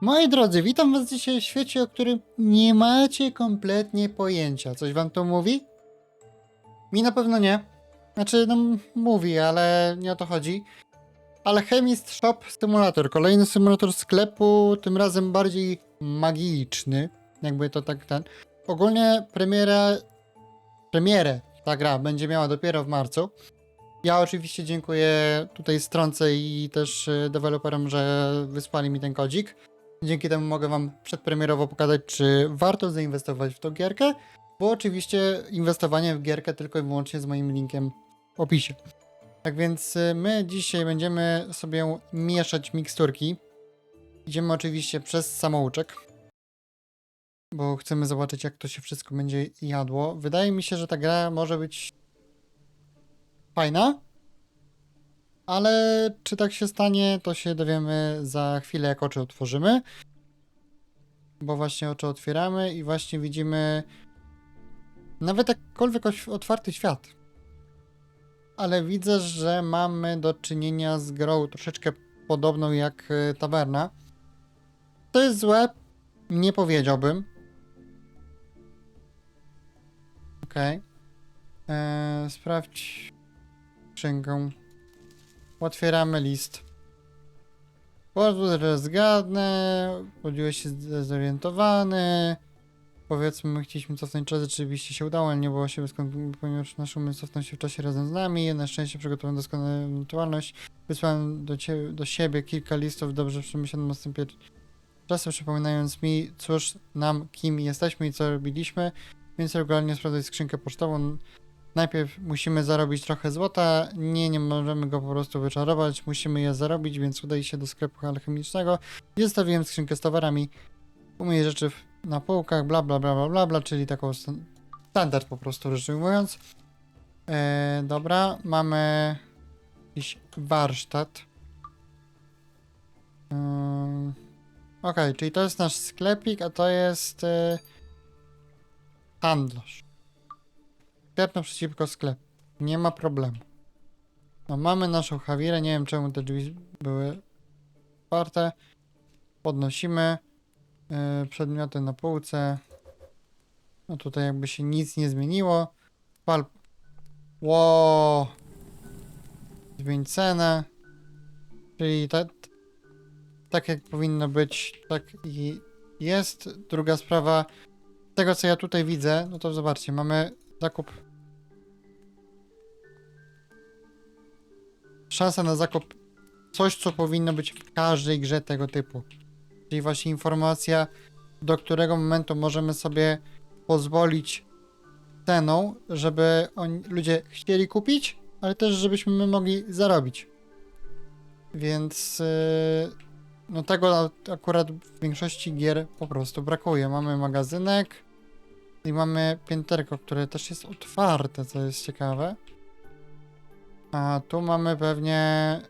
Moi drodzy, witam was dzisiaj w świecie, o którym nie macie kompletnie pojęcia. Coś wam to mówi? Mi na pewno nie. Znaczy, no mówi, ale nie o to chodzi. Alchemist Shop Simulator. Kolejny symulator sklepu, tym razem bardziej magiczny. Jakby to tak ten. Ogólnie premiera. Premierę ta gra będzie miała dopiero w marcu. Ja oczywiście dziękuję tutaj stronce i też y, deweloperom, że wysłali mi ten kodzik. Dzięki temu mogę Wam przedpremierowo pokazać, czy warto zainwestować w tą gierkę, bo oczywiście inwestowanie w gierkę tylko i wyłącznie z moim linkiem w opisie. Tak więc y, my dzisiaj będziemy sobie mieszać miksturki. Idziemy oczywiście przez samouczek, bo chcemy zobaczyć, jak to się wszystko będzie jadło. Wydaje mi się, że ta gra może być fajna, ale czy tak się stanie, to się dowiemy za chwilę, jak oczy otworzymy. Bo właśnie oczy otwieramy i właśnie widzimy nawet jakkolwiek otwarty świat. Ale widzę, że mamy do czynienia z grą troszeczkę podobną jak e, tawerna. To jest złe, nie powiedziałbym. Okej. Eee, Sprawdź skrzynkę. Otwieramy list. Pozwól, że zgadnę. Podziłeś się zdezorientowany. Powiedzmy, chcieliśmy cofnąć czas, rzeczywiście się udało, ale nie było skąd, ponieważ nasz umysł cofnął się w czasie razem z nami. Na szczęście przygotowałem doskonałą ewentualność. Wysłałem do, cie, do siebie kilka listów dobrze przemyślanym następie czasem przypominając mi, cóż nam, kim jesteśmy i co robiliśmy, więc regularnie sprawdzaj skrzynkę pocztową. Najpierw musimy zarobić trochę złota, nie, nie możemy go po prostu wyczarować, musimy je zarobić, więc udaj się do sklepu alchemicznego, zostawiłem skrzynkę z towarami, umyj rzeczy na półkach, bla bla bla bla bla, bla czyli taką stan- standard po prostu rzecz ujmując. E, dobra, mamy jakiś warsztat. Ym, Okej, czyli to jest nasz sklepik, a to jest e, handlarz. Sklep naprzeciwko sklep. Nie ma problemu. No mamy naszą Hawirę, nie wiem czemu te drzwi były otwarte. Podnosimy yy, przedmioty na półce. No tutaj jakby się nic nie zmieniło. Pal. Ło. Zmień cenę. Czyli tak, tak jak powinno być, tak i jest. Druga sprawa, z tego co ja tutaj widzę, no to zobaczcie, mamy zakup. Szansa na zakup coś, co powinno być w każdej grze tego typu. Czyli właśnie informacja, do którego momentu możemy sobie pozwolić ceną, żeby oni, ludzie chcieli kupić, ale też żebyśmy my mogli zarobić. Więc yy, no tego akurat w większości gier po prostu brakuje. Mamy magazynek, i mamy pięterko, które też jest otwarte, co jest ciekawe. A tu mamy pewnie...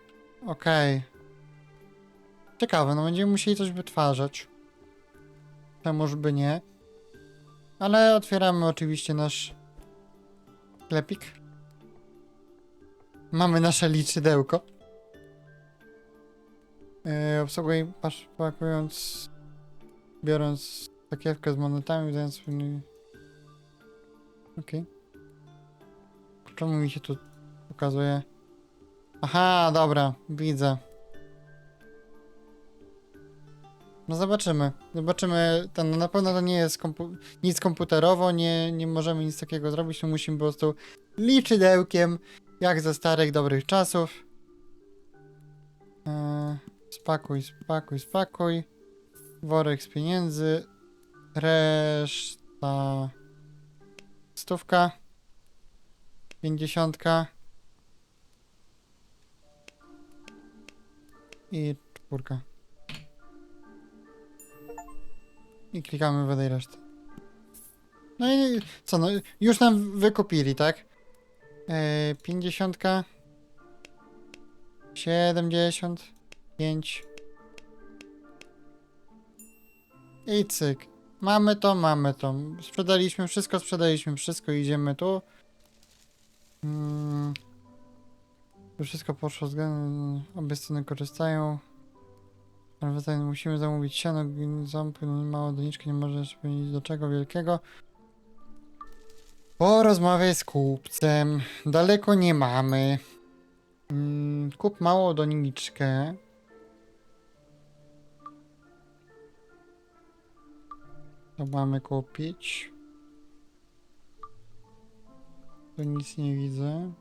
Okej. Ciekawe, no będziemy musieli coś wytwarzać. Czemuż by nie. Ale otwieramy oczywiście nasz sklepik. Mamy nasze liczydełko. Yy, obsługuj, pakując, biorąc sakiewkę z monetami, wydając. Okej. Czemu mi się tu pokazuje? Aha, dobra, widzę. No zobaczymy. Zobaczymy. Ten, no na pewno to nie jest kompu nic komputerowo, nie, nie możemy nic takiego zrobić, no musimy po prostu liczydełkiem, jak ze starych, dobrych czasów. Eee, spakuj, spakuj, spakuj. Worek z pieniędzy. Reszta... Stówka. Pięćdziesiątka. I czwórka. I klikamy wydaj resztę. No i co, no już nam wykupili, tak? Eee, pięćdziesiątka. Siedemdziesiąt. Pięć. I cyk. Mamy to, mamy to. Sprzedaliśmy wszystko, sprzedaliśmy wszystko, idziemy tu. Mm. Tu wszystko poszło względem, obie strony korzystają. Ale musimy zamówić siano, gin- ząb, małą doniczkę, nie możesz powiedzieć do czego wielkiego. Porozmawiaj z kupcem. Daleko nie mamy. Mm, kup małą doniczkę. To mamy kupić. Tu nic nie widzę.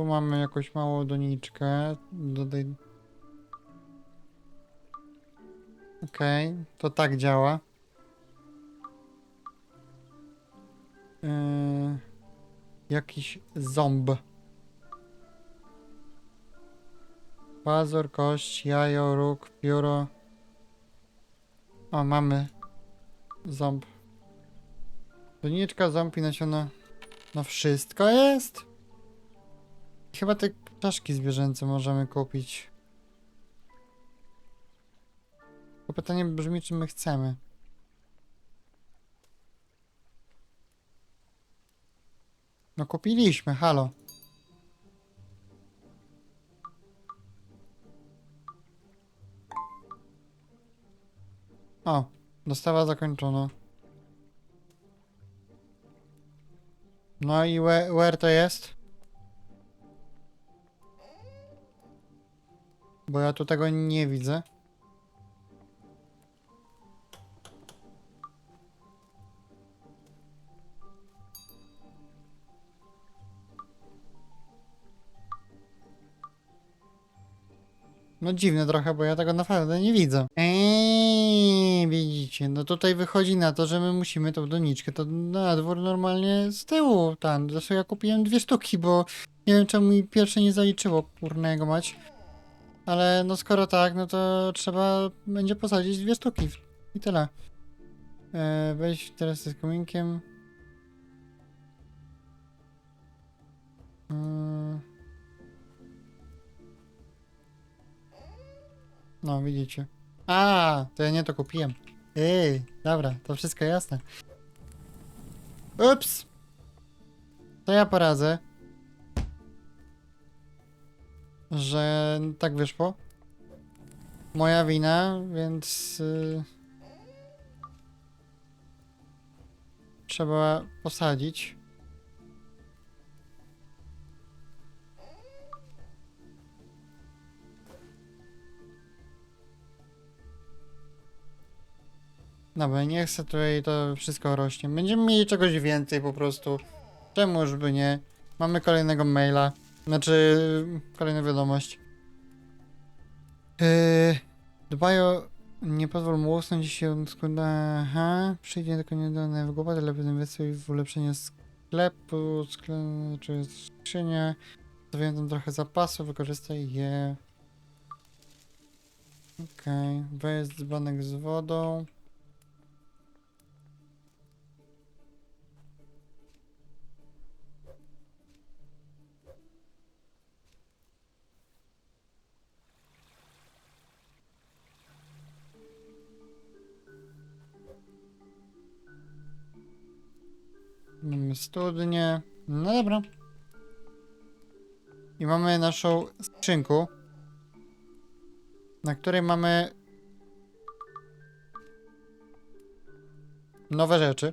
Tu mamy jakąś małą doniczkę. Dodaj. Okej, to tak działa. Yy, jakiś ząb. Pazur, kość, jajo, róg, pióro. O, mamy ząb. Doniczka, ząb i nasiona. No wszystko jest. Chyba te czaszki zwierzęce możemy kupić. Tylko pytanie brzmi, czy my chcemy. No kupiliśmy, halo. O, dostawa zakończona. No i where, where to jest? Bo ja tu tego nie widzę. No dziwne trochę, bo ja tego naprawdę nie widzę. Eee, widzicie, no tutaj wychodzi na to, że my musimy tą doniczkę, to na dwór normalnie z tyłu, tam, zresztą ja kupiłem dwie sztuki, bo nie wiem czemu mi pierwsze nie zaliczyło, kurnego mać. Ale no skoro tak, no to trzeba będzie posadzić dwie sztuki i tyle. Weź teraz z kominkiem. Mm. No, widzicie. A, to ja nie to kupiłem. Ej, dobra, to wszystko jasne. Ups! To ja poradzę. Że tak wyszło. Moja wina, więc... y, trzeba posadzić. Dobra, nie chcę tutaj to wszystko rośnie. Będziemy mieli czegoś więcej po prostu. Czemuż by nie? Mamy kolejnego maila. Znaczy, kolejną wiadomość. Yy, dbaj o... Nie pozwól mu usnąć i się składa... Aha, przyjdzie tylko niedawno w głowę, lepiej inwestuj w ulepszenie sklepu, skle... czy skrzynia. Zostawiam tam trochę zapasu, wykorzystaj je. Okej, okay. weź dzbanek z wodą. Mamy studnię. No dobra. I mamy naszą skrzynkę, na której mamy nowe rzeczy.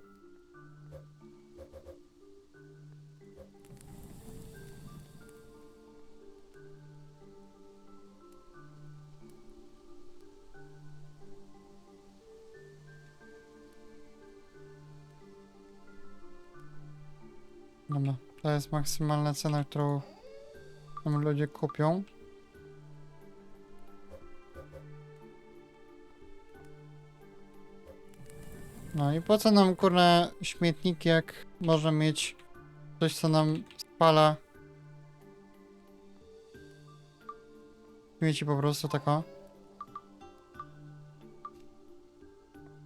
To jest maksymalna cena, którą nam ludzie kupią. No i po co nam kurna śmietnik, jak można mieć coś, co nam spala śmieci po prostu tako.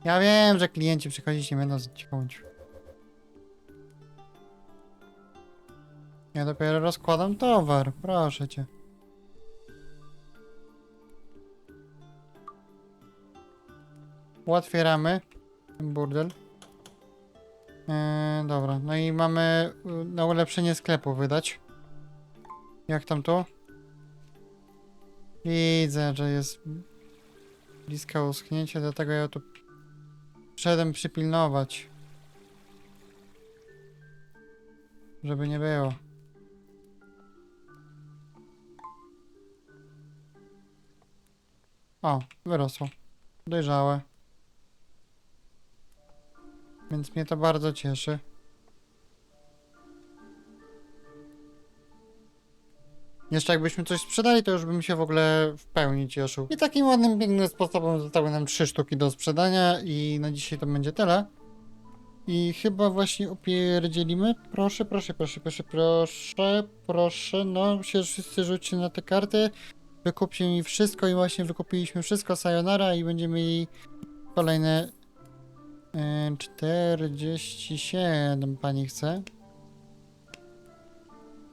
Ja wiem, że klienci przychodzić nie będą z ciekawością. Ja dopiero rozkładam towar, proszę cię. Otwieramy ten burdel. Eee, dobra, no i mamy y, na ulepszenie sklepu wydać. Jak tam to? Widzę, że jest bliska uschnięcia, dlatego ja tu przyszedłem przypilnować. Żeby nie było. O, wyrosło. Dojrzałe. Więc mnie to bardzo cieszy. Jeszcze jakbyśmy coś sprzedali, to już bym się w ogóle w pełni cieszył. I takim ładnym, pięknym sposobem zostały nam trzy sztuki do sprzedania i na dzisiaj to będzie tyle. I chyba właśnie opierdzielimy. Proszę, proszę, proszę, proszę, proszę, proszę. No, się wszyscy rzućcie na te karty. Wykupcie mi wszystko i właśnie wykupiliśmy wszystko. Sayonara i będziemy mieli kolejne e, 47 pani chce.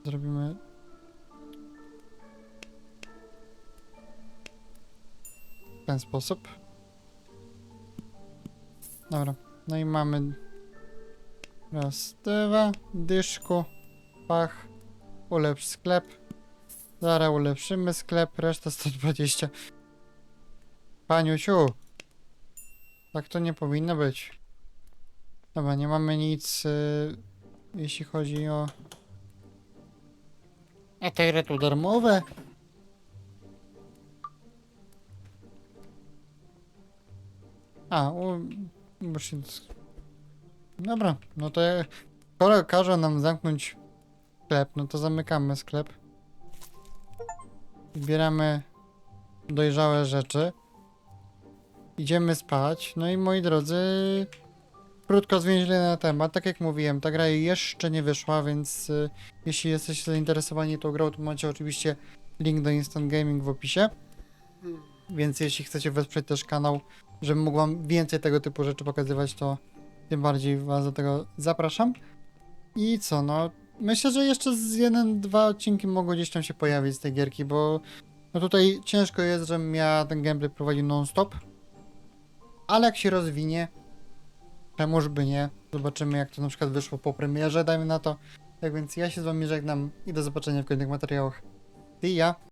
Zrobimy w ten sposób. Dobra, no i mamy raz, dwa, dyszku, pach, ulepsz sklep. Zaraz ulepszymy sklep, reszta 120. Paniusiu, tak to nie powinno być. Dobra, nie mamy nic, y, jeśli chodzi o... A te tu darmowe? A, u... Dobra, no to skoro każe nam zamknąć sklep, no to zamykamy sklep. Zbieramy dojrzałe rzeczy. Idziemy spać. No i moi drodzy, krótko zwięźle na temat. Tak jak mówiłem, ta gra jeszcze nie wyszła, więc y, jeśli jesteście zainteresowani tą grą, to macie oczywiście link do Instant Gaming w opisie. Więc jeśli chcecie wesprzeć też kanał, żebym mógł wam więcej tego typu rzeczy pokazywać, to tym bardziej was do tego zapraszam. I co, no, myślę, że jeszcze z jeden, dwa odcinki mogą gdzieś tam się pojawić z tej gierki, bo no tutaj ciężko jest, żebym ja ten gameplay prowadził non-stop. Ale jak się rozwinie, czemuż by nie. Zobaczymy jak to na przykład wyszło po premierze, dajmy na to. Tak więc ja się z wami żegnam i do zobaczenia w kolejnych materiałach. I ja.